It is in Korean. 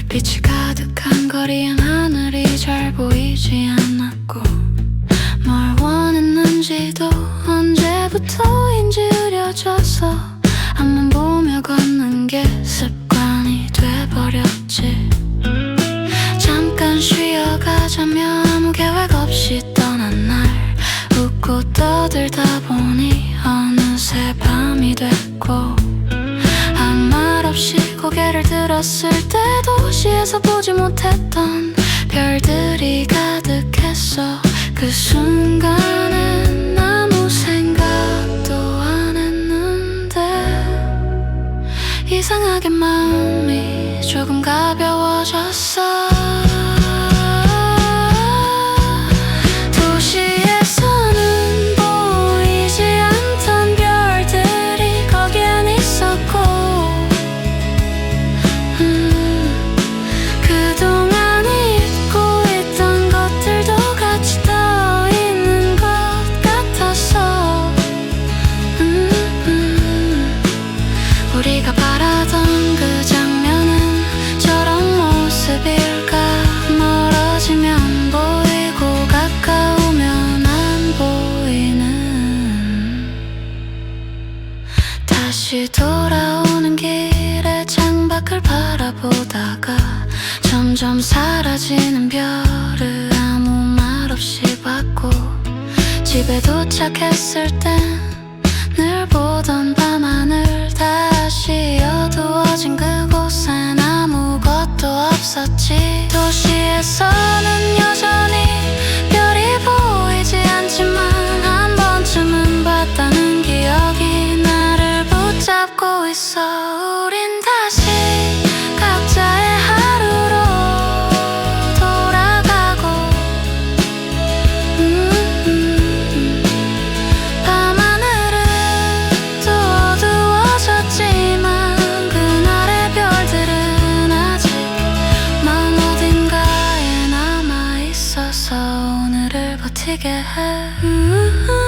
별빛이 가득한 거리엔 하늘이 잘 보이지 않았고 뭘 원했는지도 언제부터인지 흐려져서 앞만 보며 걷는 게 습관이 돼버렸지. 잠깐 쉬어가자며 아무 계획 없이 떠난 날 웃고 떠들다 보니 어느새 밤이 됐고 고개를 들었을 때 도시에서 보지 못했던 별들이 가득했어. 그 순간엔 아무 생각도 안 했는데 이상하게 마음이 조금 가벼워졌어 다시 돌아오는 길에 창밖을 바라보다가 점점 사라지는 별을 아무 말 없이 봤고 집에 도착했을 땐 늘 보던 밤하늘 다시 어두워진 그곳엔 아무것도 없었지. 도시에서는 together. Ooh.